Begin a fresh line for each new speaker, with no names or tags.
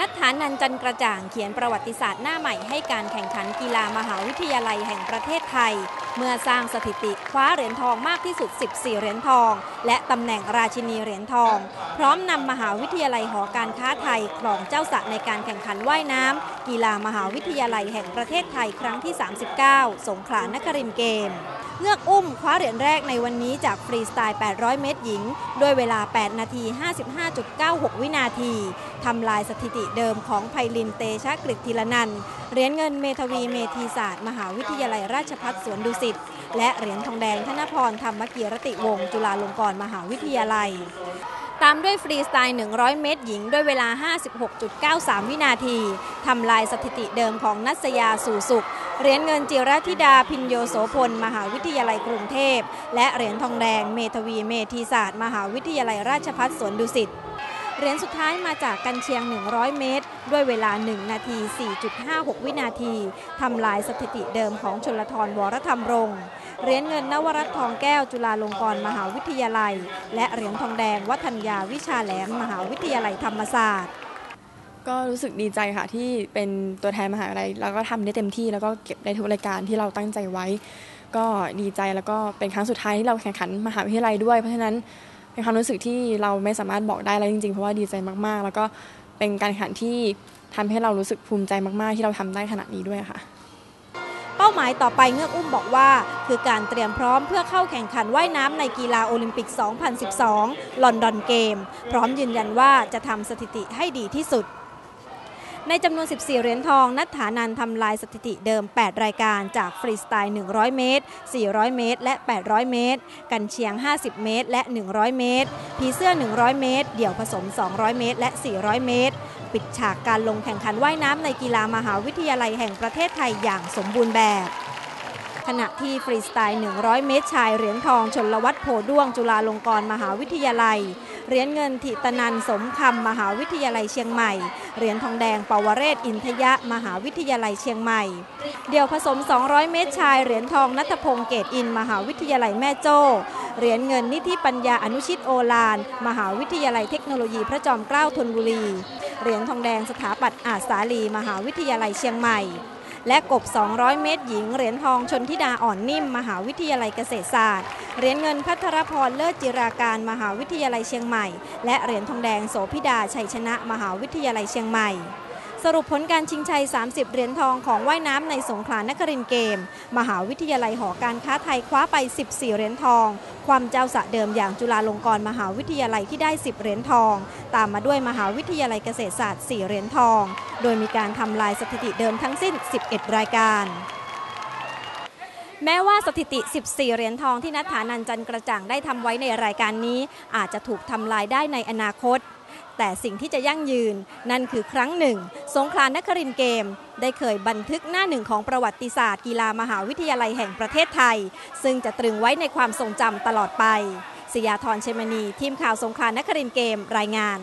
นัทธานันจันกระจ่างเขียนประวัติศาสตร์หน้าใหม่ให้การแข่งขันกีฬามหาวิทยาลัยแห่งประเทศไทย เมื่อสร้างสถิติคว้าเหรียญทองมากที่สุด 14 เหรียญทอง และตำแหน่งราชินีเหรียญทอง พร้อมนำมหาวิทยาลัยหอการค้าไทยครองเจ้าสระในการแข่งขันว่ายน้ำกีฬามหาวิทยาลัยแห่งประเทศไทยครั้งที่ 39 สงขลานครินเกม เงือกอุ้มคว้าเหรียญแรกในวันนี้จากฟรีสไตล์ 800 เมตรหญิง ด้วยเวลา 8 นาที 55.96 วินาที ทำลายสถิติเดิมของไพลินเตชะกฤษธีรนันเหรียญเงินเมทวีเมธีศาสตร์ มหาวิทยาลัยราชภัฏสวนดุสิต และเหรียญทองแดงธนพรธรรมกีรติวงศ์จุฬาลงกรณ์มหาวิทยาลัยตามด้วยฟรีสไตล์ 100 เมตรหญิง ด้วยเวลา 56.93 วินาที ทำลายสถิติเดิมของนัสยาสู่สุข เหรียญเงินจิรธิดาพินโยโสพล มหาวิทยาลัยกรุงเทพ และเหรียญทองแดงเมทวีเมธีศาสตร์ มหาวิทยาลัยราชภัฏสวนดุสิตเหรียญสุดท้ายมาจากกันเชียง 100 เมตร ด้วยเวลา 1 นาที 4.56 วินาที ทำลายสถิติเดิมของชนลทรวรธรรมรงค์เหรียญเงินนวรัตทองแก้วจุฬาลงกรณ์มหาวิทยาลัย และเหรียญทองแดงวัฒนยาวิชาแหลมมหาวิทยาลัยธรรมศาสตร์
ก็รู้สึกดีใจค่ะที่เป็นตัวแทนมหาวิทยาลัยแล้วก็ทำได้เต็มที่แล้วก็เก็บได้ทุกรายการที่เราตั้งใจไว้ ก็ดีใจแล้วก็เป็นครั้งสุดท้ายที่เราแข่งขันมหาวิทยาลัยด้วย เพราะฉะนั้นเป็นความรู้สึกที่เราไม่สามารถบอกได้แล้วจริงๆ เพราะว่าดีใจมากๆ แล้วก็เป็นการแข่งขันที่ทำให้เรารู้สึกภูมิใจมาก ๆ ที่เราทำได้ขนาดนี้ด้วยค่ะ
เป้าหมายต่อไปเงือกอุ้มบอกว่า คือการเตรียมพร้อมเพื่อเข้าแข่งขันว่ายน้ำในกีฬาโอลิมปิก 2012 ลอนดอนเกม พร้อมยืนยันว่าจะทำสถิติให้ดีที่สุด ในจำนวน 14 เหรียญทอง นัทธานันทำลายสถิติเดิม 8 รายการจากฟรีสไตล์ 100 เมตร 400 เมตร และ 800 เมตร กันเชียง 50 เมตร และ 100 เมตร ผีเสื้อ 100 เมตร เดี่ยวผสม 200 เมตร และ 400 เมตร ปิดฉากการลงแข่งขันว่ายน้ำในกีฬามหาวิทยาลัยแห่งประเทศไทยอย่างสมบูรณ์แบบ ขณะที่ฟรีสไตล์ 100 เมตรชายเหรียญทองชนลวัฒน์โพด้วงจุฬาลงกรณ์มหาวิทยาลัย เหรียญเงินทิตนันสมคำมหาวิทยาลัยเชียงใหม่ เหรียญทองแดงปวเรศอินทยะ มหาวิทยาลัยเชียงใหม่ เดี่ยวผสม 200 เมตรชายเหรียญทองนัทพงศ์เกตอิน มหาวิทยาลัยแม่โจ้เหรียญเงินนิธิปัญญาอนุชิตโอลาน มหาวิทยาลัยเทคโนโลยีพระจอมเกล้าธนบุรี เหรียญทองแดงสถาปัตย์อาจสาลี มหาวิทยาลัยเชียงใหม่ และกบ 200 เมตรหญิง เหรียญทองชนทิดาอ่อนนิ่ม มหาวิทยาลัยเกษตรศาสตร์ เหรียญเงินพัทรพรเลิศจิราการ มหาวิทยาลัยเชียงใหม่ และเหรียญทองแดงโสพิดาชัยชนะ มหาวิทยาลัยเชียงใหม่ สรุปผลการชิงชัย 30 เหรียญทองของว่ายน้ำในสงขลานครินเกม มหาวิทยาลัยหอการค้าไทยคว้าไป 14 เหรียญทอง ความเจ้าสะเดิมอย่างจุฬาลงกรณ์มหาวิทยาลัยที่ได้ 10 เหรียญทอง ตามมาด้วยมหาวิทยาลัยเกษตรศาสตร์ 4 เหรียญทอง โดยมีการทำลายสถิติเดิมทั้งสิ้น 11 รายการแม้ว่าสถิติ 14 เหรียญทองที่นัทธานันจันกระจ่างได้ทำไว้ในรายการนี้ อาจจะถูกทำลายได้ในอนาคต แต่สิ่งที่จะยั่งยืนนั่นคือครั้งหนึ่ง สงขลานครินเกม ได้เคยบันทึกหน้าหนึ่งของประวัติศาสตร์กีฬามหาวิทยาลัยแห่งประเทศไทย ซึ่งจะตรึงไว้ในความทรงจำตลอดไปสยาธรเชมณีทีมข่าวสงขลานครินเกมรายงาน